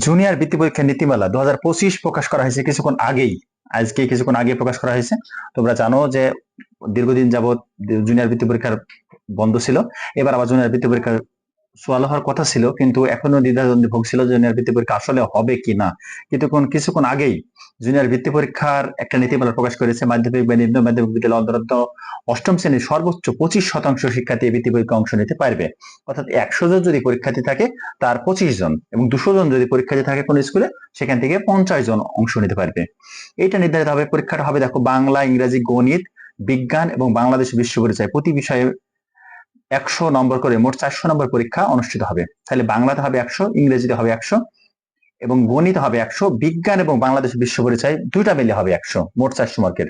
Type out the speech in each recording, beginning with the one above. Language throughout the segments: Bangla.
জুনিয়র বৃত্তি পরীক্ষার নীতিমালা দু হাজার পঁচিশ প্রকাশ করা হয়েছে কিছুক্ষণ আগেই। আজকে কিছুক্ষণ আগে প্রকাশ করা হয়েছে। তোমরা জানো যে দীর্ঘদিন যাবৎ জুনিয়র বৃত্তি পরীক্ষার বন্ধ ছিল। এবার আবার জুনিয়র বৃত্তি পরীক্ষার সোয়াল হওয়ার কথা ছিল, কিন্তু এখনও দ্বিধাদ্বন্দ্বে ভুগছিল জুনিয়র বৃত্তি পরীক্ষা আসলে হবে কি না কিন্তু কোন। কিছুক্ষণ আগেই জুনিয়র বৃত্তি পরীক্ষার একটা নীতিমালা প্রকাশ করেছে মাধ্যমিক বা নিম্ন মাধ্যমিক বিদ্যালয় অন্তর্গত অষ্টম শ্রেণির সর্বোচ্চ পঁচিশ শতাংশ শিক্ষার্থী এই বৃত্তি পরীক্ষা অংশ নিতে পারবে। অর্থাৎ একশো জন যদি পরীক্ষার্থী থাকে, তার পঁচিশ জন এবং দুশো জন যদি পরীক্ষার্থী থাকে কোন স্কুলে, সেখান থেকে পঞ্চাশ জন অংশ নিতে পারবে। এটা নির্ধারিত হবে পরীক্ষাটা হবে, দেখো, বাংলা, ইংরেজি, গণিত, বিজ্ঞান এবং বাংলাদেশ বিশ্ব পরিচয়। প্রতি বিষয়ে একশো নম্বর করে, মোট চারশো নম্বর পরীক্ষা অনুষ্ঠিত হবে। তাহলে বাংলাতে হবে একশো, ইংরেজিতে হবে একশো, এবং গণিত হবে একশো, বিজ্ঞান এবং বাংলাদেশ বিশ্ব পরিচয় দুইটা মিলে হবে একশো, মোট চারশো মার্কের।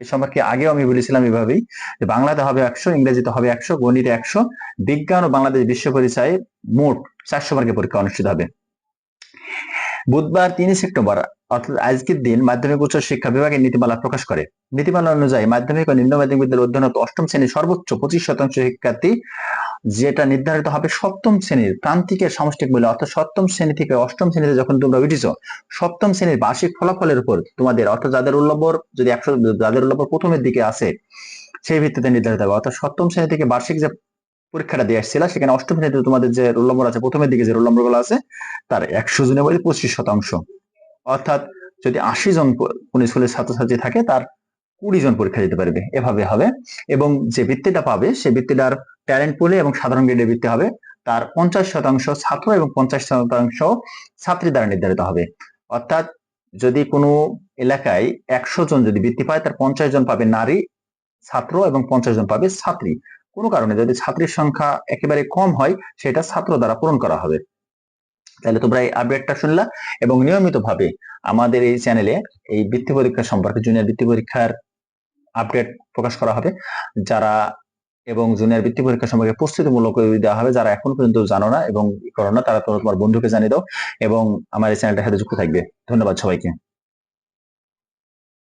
এ সম্পর্কে আগেও আমি বলেছিলাম এভাবেই যে বাংলাতে হবে একশো, ইংরেজিতে হবে একশো, গণিতে একশো, বিজ্ঞান ও বাংলাদেশ বিশ্ব পরিচয় মোট চারশো মার্কের পরীক্ষা অনুষ্ঠিত হবে। বুধবার তিন সেপ্টেম্বর, অর্থাৎ আজকের দিন মাধ্যমিক উচ্চ শিক্ষা বিভাগের নীতিমালা প্রকাশ করে। নীতিমালা অনুযায়ী মাধ্যমিক ও নিম্ন মাধ্যমিক বিদ্যালয়ের অধ্যয়নত অষ্টম শ্রেণির সর্বোচ্চ পঁচিশ শতাংশ শিক্ষার্থী, যেটা নির্ধারিত হবে সপ্তম শ্রেণির প্রান্তিকের সামষ্টিক মূল্য, অর্থাৎ সপ্তম শ্রেণি থেকে অষ্টম শ্রেণীতে যখন তোমরা উঠেছ, সপ্তম শ্রেণির বার্ষিক ফলাফলের উপর তোমাদের, অর্থাৎ যাদের উল্লম্বর যদি একশো, যাদের উল্লম্বর প্রথমের দিকে আছে, সেই ভিত্তিতে নির্ধারিত হবে। অর্থাৎ সপ্তম শ্রেণি থেকে বার্ষিক যে পরীক্ষাটা দিয়ে আসছিল, সেখানে অষ্টম শ্রেণীতে তোমাদের যে রোল নম্বর আছে, প্রথমের দিকে যে রোল নম্বরগুলো আছে, তার একশো জনের মধ্যে পঁচিশ শতাংশ। অর্থাৎ যদি আশি জন কোন স্কুলের ছাত্রছাত্রী থাকে, তার কুড়ি জন পরীক্ষা দিতে পারবে। এভাবে হবে। এবং যে বৃত্তিটা পাবে, সে বৃত্তিটার ট্যালেন্ট পুলে এবং সাধারণ গ্রেডে বৃত্তি হবে। তার পঞ্চাশ শতাংশ ছাত্র এবং পঞ্চাশ শতাংশ ছাত্রী দ্বারা নির্ধারিত হবে। অর্থাৎ যদি কোনো এলাকায় একশো জন যদি বৃত্তি পায়, তার পঞ্চাশ জন পাবে নারী ছাত্র এবং পঞ্চাশ জন পাবে ছাত্রী। কোনো কারণে যদি ছাত্রীর সংখ্যা একেবারে কম হয়, সেটা ছাত্র দ্বারা পূরণ করা হবে। তাহলে তোমরা এই আপডেটটা শুনলা এবং নিয়মিতভাবে আমাদের এই চ্যানেলে এই বৃত্তি পরীক্ষা সম্পর্কে জুনিয়র বৃত্তি পরীক্ষার আপডেট প্রকাশ করা হবে। যারা এবং জুনিয়র বৃত্তি পরীক্ষা সম্পর্কে প্রস্তুতিমূলক দেওয়া হবে, যারা এখন পর্যন্ত জানো না এবং করো না, তারা তোমার বন্ধুকে জানিয়ে দাও এবং আমার এই চ্যানেলটার সাথে যুক্ত থাকবে। ধন্যবাদ সবাইকে।